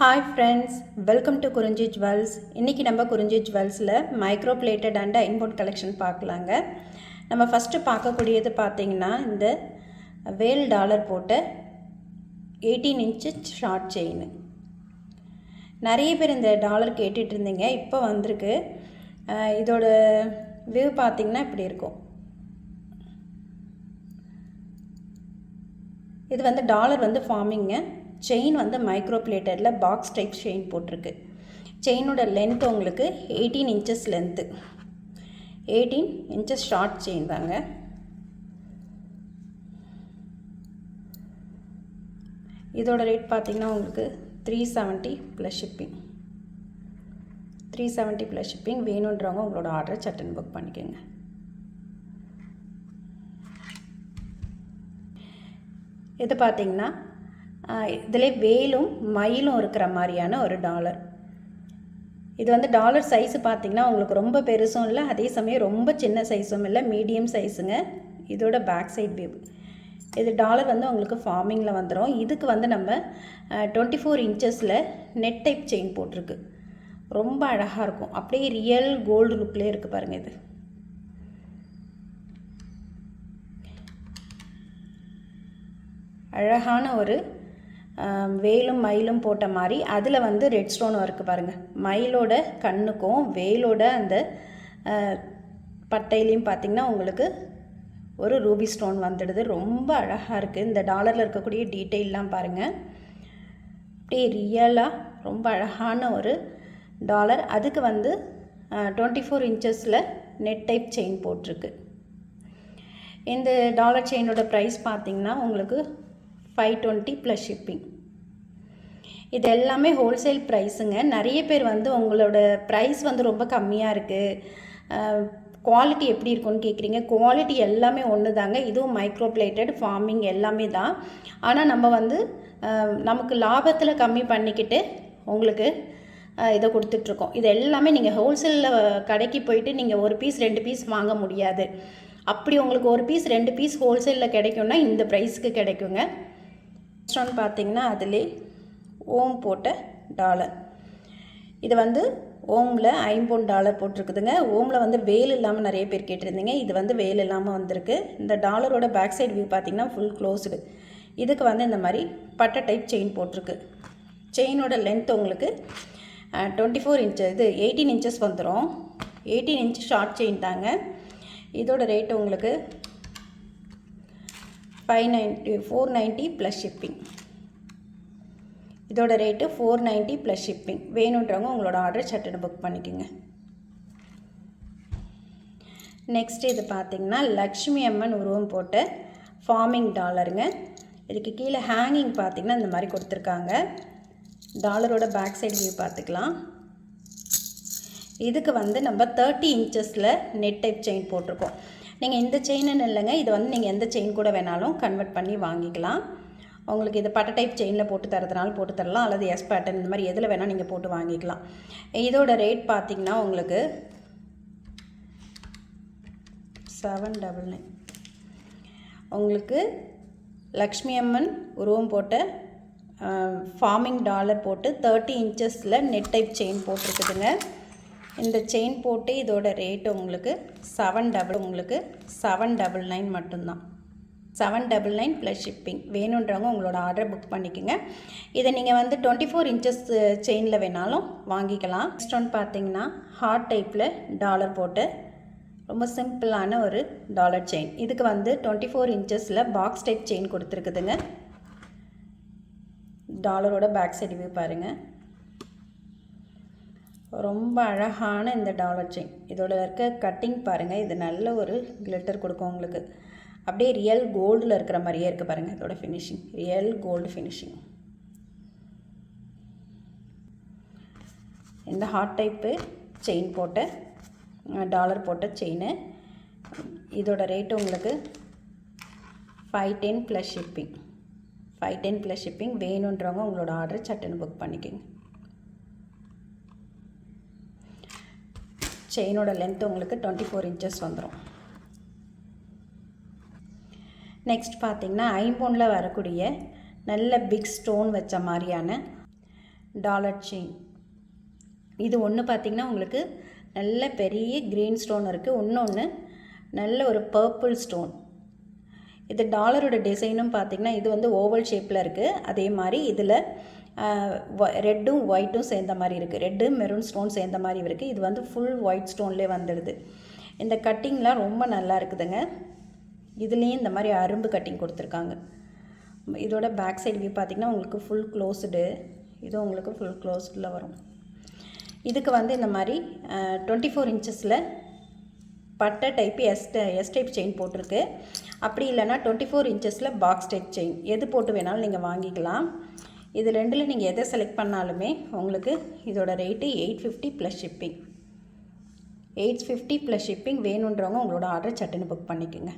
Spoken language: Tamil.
Hi friends welcome to Kurinji jewels இன்றைக்கி நம்ம Kurinji ஜுவல்ஸில் micro plated and import collection பார்க்கலாங்க. நம்ம ஃபஸ்ட்டு பார்க்கக்கூடியது பார்த்தீங்கன்னா இந்த வேல் டாலர் போட்ட எயிட்டீன் இன்ச்சு ஷார்ட் செயின் நிறைய பேர் இந்த டாலர் கேட்டுட்டு இருந்தீங்க இப்போ வந்திருக்கு. இதோட வியூ பார்த்தீங்கன்னா இப்படி இருக்கும். இது வந்து டாலர் வந்து ஃபார்மிங்க செயின் வந்து மைக்ரோ பிளேட்டரில் பாக்ஸ் டைப் செயின் போட்டிருக்கு. செயினோட லென்த் உங்களுக்கு eighteen inches length eighteen inches short chain தாங்க. இதோட ரேட் பார்த்தீங்கன்னா உங்களுக்கு three seventy plus shipping three seventy plus shipping வேணுன்றவங்க உங்களோட ஆர்டரை சட்டன் புக் பண்ணிக்கோங்க. இது பார்த்தீங்கன்னா இதில் வேலும் மயிலும் இருக்கிற மாதிரியான ஒரு டாலர். இது வந்து டாலர் சைஸு பார்த்தீங்கன்னா உங்களுக்கு ரொம்ப பெருசும் இல்லை அதே சமயம் ரொம்ப சின்ன சைஸும் இல்லை மீடியம் சைஸுங்க. இதோட பேக் சைட் வியூ இது டாலர் வந்து உங்களுக்கு ஃபார்மிங்கில் வந்துடும் இதுக்கு வந்து நம்ம டுவெண்ட்டி ஃபோர் இன்ச்சஸில் நெட் டைப் செயின் போட்டிருக்கு. ரொம்ப அழகாக இருக்கும். அப்படியே ரியல் கோல்டு லுக்லேயே இருக்குது பாருங்கள் இது. அழகான ஒரு வேலும் மயிலும் போட்ட மாதிரி அதில் வந்து ரெட் ஸ்டோன் ஒர்க்கு பாருங்கள் மயிலோட கண்ணுக்கும் வேலோட அந்த பட்டையிலையும் பார்த்திங்கன்னா உங்களுக்கு ஒரு ரூபி ஸ்டோன் வந்துடுது. ரொம்ப அழகாக இருக்குது இந்த டாலரில் இருக்கக்கூடிய டீட்டெயிலெலாம் பாருங்கள் அப்படியே ரியலாக ரொம்ப அழகான ஒரு டாலர். அதுக்கு வந்து டுவெண்ட்டி ஃபோர் இன்ச்சஸில் நெட் டைப் செயின் போட்டிருக்கு. இந்த டாலர் செயினோட ப்ரைஸ் பார்த்திங்கன்னா உங்களுக்கு ஃபைவ் டுவெண்ட்டி ப்ளஸ் ஷிப்பிங் இது எல்லாமே ஹோல்சேல் ப்ரைஸுங்க நிறைய பேர் வந்து உங்களோட ப்ரைஸ் வந்து ரொம்ப கம்மியாக இருக்குது குவாலிட்டி எப்படி இருக்கும்னு கேட்குறீங்க குவாலிட்டி எல்லாமே ஒன்று தாங்க இதுவும் மைக்ரோ பிளேட்டட் ஃபார்மிங் எல்லாமே தான். ஆனால் நம்ம வந்து நமக்கு லாபத்தில் கம்மி பண்ணிக்கிட்டு உங்களுக்கு இதை கொடுத்துட்ருக்கோம். இது எல்லாமே நீங்கள் ஹோல்சேலில் கடைக்கு போயிட்டு நீங்கள் ஒரு பீஸ் ரெண்டு பீஸ் வாங்க முடியாது. அப்படி உங்களுக்கு ஒரு பீஸ் ரெண்டு பீஸ் ஹோல்சேலில் கிடைக்கும்னா இந்த ப்ரைஸ்க்கு கிடைக்குங்க. நெக்ஸ்ட் ஒன் பார்த்தீங்கன்னா அதிலே ஓம் போட்ட டாலர். இது வந்து ஓமில் ஐம்பொன் டாலர் போட்டிருக்குதுங்க. ஓமில் வந்து வேல் இல்லாமல் நிறைய பேர் கேட்டிருந்தீங்க. இது வந்து வேல் இல்லாமல் வந்திருக்கு. இந்த டாலரோட பேக் சைடு வியூ பார்த்தீங்கன்னா ஃபுல் க்ளோஸ்டு இதுக்கு வந்து இந்த மாதிரி பட்டை டைப் செயின் போட்டிருக்கு. செயினோட லென்த் உங்களுக்கு டுவெண்ட்டி ஃபோர் இன்ச்சு இது எயிட்டீன் இன்ச்சஸ் வந்துடும் எயிட்டீன் இன்ச் ஷார்ட் செயின் தாங்க. இதோட ரேட் உங்களுக்கு five ninety four ninety plus shipping இதோட rate four ninety plus shipping வேணுன்றவங்க உங்களோட ஆர்டர் சட்டுன்னு புக் பண்ணிக்கோங்க. நெக்ஸ்ட் இது பார்த்திங்கன்னா லக்ஷ்மி அம்மன் உருவம் போட்ட ஃபார்மிங் டாலருங்க இதுக்கு கீழே ஹேங்கிங் பார்த்தீங்கன்னா இந்த மாதிரி கொடுத்துருக்காங்க. டாலரோட பேக் சைடு வியூ பார்த்துக்கலாம் இதுக்கு வந்து நம்ம தேர்ட்டி இன்ச்சஸில் நெட் டைப் செயின் போட்டிருக்கோம். நீங்கள் இந்த செயின்னு இல்லைங்க. இது வந்து நீங்கள் எந்த செயின் கூட வேணாலும் கன்வெர்ட் பண்ணி வாங்கிக்கலாம். உங்களுக்கு இது பட்டை டைப் செயினில் போட்டு தரதுனால போட்டு தரலாம். அல்லது எஸ் பேட்டர்ன் இந்த மாதிரி எதில் வேணால் நீங்கள் போட்டு வாங்கிக்கலாம். இதோட ரேட் பார்த்தீங்கன்னா உங்களுக்கு செவன் டபுள் நைன் உங்களுக்கு லக்ஷ்மி அம்மன் உருவம் போட்ட ஃபார்மிங் டாலர் போட்டு தேர்ட்டி இன்ச்சஸில் நெட் டைப் செயின் போட்டிருக்குதுங்க. இந்த செயின் போட்டு இதோட ரேட்டு உங்களுக்கு செவன் டபுள் உங்களுக்கு செவன் டபுள் நைன் மட்டும்தான். Seven double nine plus shipping வேணுன்றவங்க உங்களோட ஆர்டர் புக் பண்ணிக்கோங்க. இதை நீங்கள் வந்து டுவெண்ட்டி ஃபோர் இன்ச்சஸ் செயினில் வேணாலும் வாங்கிக்கலாம். நெக்ஸ்ட் ஒன் பார்த்தீங்கன்னா ஹார்ட் டைப்பில் டாலர் போட்டு ரொம்ப சிம்பிளான ஒரு டாலர் செயின் இதுக்கு வந்து டுவெண்ட்டி ஃபோர் இன்ச்சஸில் பாக்ஸ் டைப் செயின் கொடுத்துருக்குதுங்க. டாலரோட பேக் சைடு வியூ பாருங்கள் ரொம்ப அழகான இந்த டாலர் செயின். இதோட இருக்க கட்டிங் பாருங்கள் இது நல்ல ஒரு கிளிட்டர் கொடுக்கும் உங்களுக்கு. அப்படியே ரியல் கோல்டில் இருக்கிற மாதிரியே இருக்குது பாருங்கள் இதோட ஃபினிஷிங் ரியல் கோல்டு ஃபினிஷிங் இந்த ஹார்ட் டைப்பு செயின் போட்ட டாலர் போட்ட செயின். இதோட ரேட்டு உங்களுக்கு five ten plus shipping five ten plus shipping வேணுன்றவங்க உங்களோட ஆர்டர் சட்டுன்னு புக் பண்ணிக்கோங்க. செயினோட லென்த் உங்களுக்கு டுவெண்ட்டி ஃபோர் இன்ச்சஸ் வந்துடும் நெக்ஸ்ட் பார்த்திங்கன்னா ஐம்பொனில் வரக்கூடிய நல்ல பிக் ஸ்டோன் வச்ச மாதிரியான டாலர் செயின் இது ஒன்று பார்த்திங்கன்னா உங்களுக்கு நல்ல பெரிய க்ரீன் ஸ்டோன் இருக்குது இன்னொன்று நல்ல ஒரு பர்பிள் ஸ்டோன் இது டாலரோட டிசைனும் பார்த்திங்கன்னா இது வந்து ஓவல் ஷேப்பில் இருக்குது அதே மாதிரி இதில் ரெட்டும் ஒயிட்டும் சேர்ந்த மாதிரி இருக்குது ரெட்டு மெரூன் ஸ்டோன் சேர்ந்த மாதிரி இருக்குது இது வந்து ஃபுல் ஒயிட் ஸ்டோன்லேயே வந்துடுது. இந்த கட்டிங்லாம் ரொம்ப நல்லா இருக்குதுங்க. இதுலேயும் இந்த மாதிரி அரும்பு கட்டிங் கொடுத்துருக்காங்க. இதோட பேக் சைடு வியூ பார்த்திங்கன்னா உங்களுக்கு ஃபுல் க்ளோஸ்டு இதுவும் உங்களுக்கு ஃபுல் க்ளோஸ்டில் வரும். இதுக்கு வந்து இந்த மாதிரி டுவெண்ட்டி ஃபோர் இன்ச்சஸில் பட்டை type S S type chain போட்டிருக்கு. அப்படி இல்லைன்னா டுவெண்ட்டி ஃபோர் இன்ச்சஸில் பாக்ஸ் டைப் செயின் எது போட்டு வேணாலும் நீங்கள் வாங்கிக்கலாம். இது ரெண்டில் நீங்கள் எதை செலக்ட் பண்ணாலுமே உங்களுக்கு இதோட rate eight fifty plus shipping eight fifty plus shipping வேணுன்றவங்க உங்களோட ஆர்டர் சட்டுன்னு புக் பண்ணிக்கோங்க.